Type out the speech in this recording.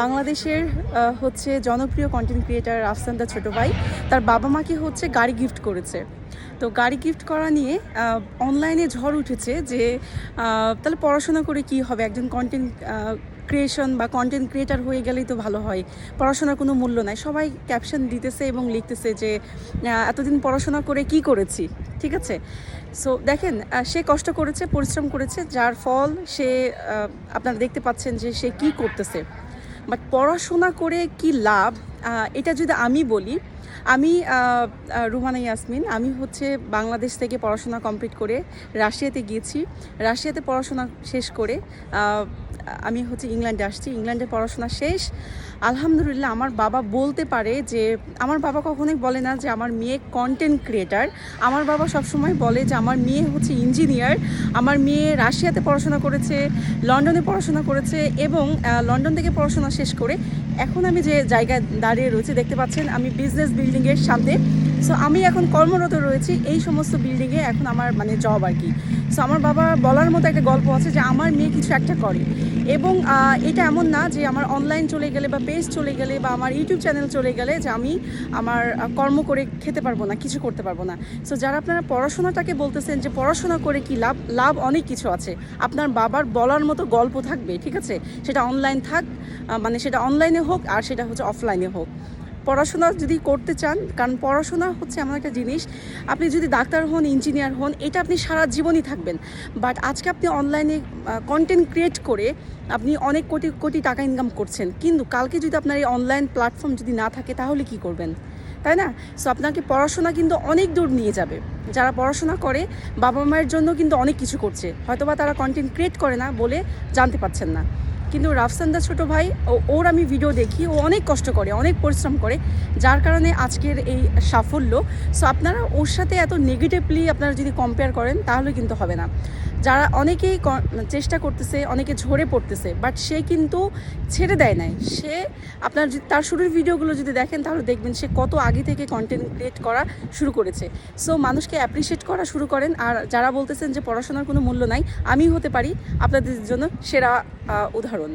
বাংলাদেশের হচ্ছে জনপ্রিয় কন্টেন্ট ক্রিয়েটার রাফসান্দা ছোট ভাই তার বাবা মাকে হচ্ছে গাড়ি গিফট করেছে। তো গাড়ি গিফট করা নিয়ে অনলাইনে ঝড় উঠেছে যে তাহলে পড়াশোনা করে কি হবে? একজন কন্টেন্ট ক্রিয়েশন বা কন্টেন্ট ক্রিয়েটার হয়ে গেলেই তো ভালো হয়। পড়াশোনার কোনো মূল্য নাই। সবাই ক্যাপশন দিতেছে এবং লিখতেছে যে এতদিন পড়াশোনা করে কি করেছি? ঠিক আছে? সো দেখেন সে কষ্ট করেছে, পরিশ্রম করেছে, যার ফল সে আপনারা দেখতে পাচ্ছেন যে সে কি করতেছে। বাট পড়াশোনা করে কি লাভ? এটা যদি আমি বলি আমি রুমানা ইয়াসমিন, আমি হচ্ছে বাংলাদেশ থেকে পড়াশোনা কমপ্লিট করে রাশিয়াতে গিয়েছি। রাশিয়াতে পড়াশোনা শেষ করে আমি হচ্ছে ইংল্যান্ডে আসছি। ইংল্যান্ডে পড়াশোনা শেষ। আলহামদুলিল্লাহ আমার বাবা বলতে পারে যে, আমার বাবা কখনোই বলে না যে আমার মেয়ে কন্টেন্ট ক্রিয়েটার আমার বাবা সবসময় বলে যে আমার মেয়ে হচ্ছে ইঞ্জিনিয়ার আমার মেয়ে রাশিয়াতে পড়াশোনা করেছে, লন্ডনে পড়াশোনা করেছে এবং লন্ডন থেকে পড়াশোনা শেষ করে এখন আমি যে জায়গায় দাঁড়িয়ে রয়েছি, দেখতে পাচ্ছেন আমি বিজনেস বিল্ডিংয়ের সাথে। সো আমি এখন কর্মরত রয়েছি এই সমস্ত বিল্ডিংয়ে এখন আমার মানে জব আর কি। সো আমার বাবা বলার মতো একটা গল্প আছে যে আমার মেয়ে কিছু একটা করে। এবং এটা এমন না যে আমার অনলাইন চলে গেলে বা পেজ চলে গেলে বা আমার ইউটিউব চ্যানেল চলে গেলে যে আমি আমার কর্ম করে খেতে পারব না, কিছু করতে পারব না। সো যারা আপনারা পড়াশোনাটাকে বলতেছেন যে পড়াশোনা করে কি লাভ লাভ অনেক কিছু আছে। আপনার বাবার বলার মতো গল্প থাকবে, ঠিক আছে? সেটা অনলাইন থাক মানে সেটা অনলাইনে হোক আর সেটা হচ্ছে অফলাইনে হোক। পড়াশোনা যদি করতে চান, কারণ পড়াশোনা হচ্ছে এমন একটা জিনিস, আপনি যদি ডাক্তার হন, ইঞ্জিনিয়ার হন, এটা আপনি সারা জীবনই থাকবেন। বাট আজকে আপনি অনলাইনে কন্টেন্ট ক্রিয়েট করে আপনি অনেক কোটি কোটি টাকা ইনকাম করছেন। কিন্তু কালকে যদি আপনার এই অনলাইন প্ল্যাটফর্ম যদি না থাকে, তাহলে কি করবেন? তাই না? সো আপনাকে পড়াশোনা কিন্তু অনেক দূর নিয়ে যাবে। যারা পড়াশোনা করে বাবা মায়ের জন্য কিন্তু অনেক কিছু করছে। হয়তোবা তারা কন্টেন্ট ক্রিয়েট করে না বলে জানতে পারছেন না। কিন্তু রাফসান্দা ছোট ভাই ওর আমি ভিডিও দেখি, ও অনেক কষ্ট করে, অনেক পরিশ্রম করে, যার কারণে আজকের এই সাফল্য। সো আপনারা ওর সাথে এত নেগেটিভলি আপনারা যদি কম্পেয়ার করেন, তাহলে কিন্তু হবে না। যারা অনেকেই চেষ্টা করতেছে, অনেকে ঝরে পড়তেছে বাট সে কিন্তু ছেড়ে দেয় নাই। সে আপনার তার শুরুর ভিডিওগুলো যদি দেখেন, তাহলে দেখবেন সে কত আগে থেকে কন্টেন্ট ক্রিয়েট করা শুরু করেছে। সো মানুষকে অ্যাপ্রিসিয়েট করা শুরু করেন, আর যারা বলতেছেন যে পড়াশোনার কোনো মূল্য নাই আমি হতে পারি। আপনাদের জন্য সেরা উদাহরণ।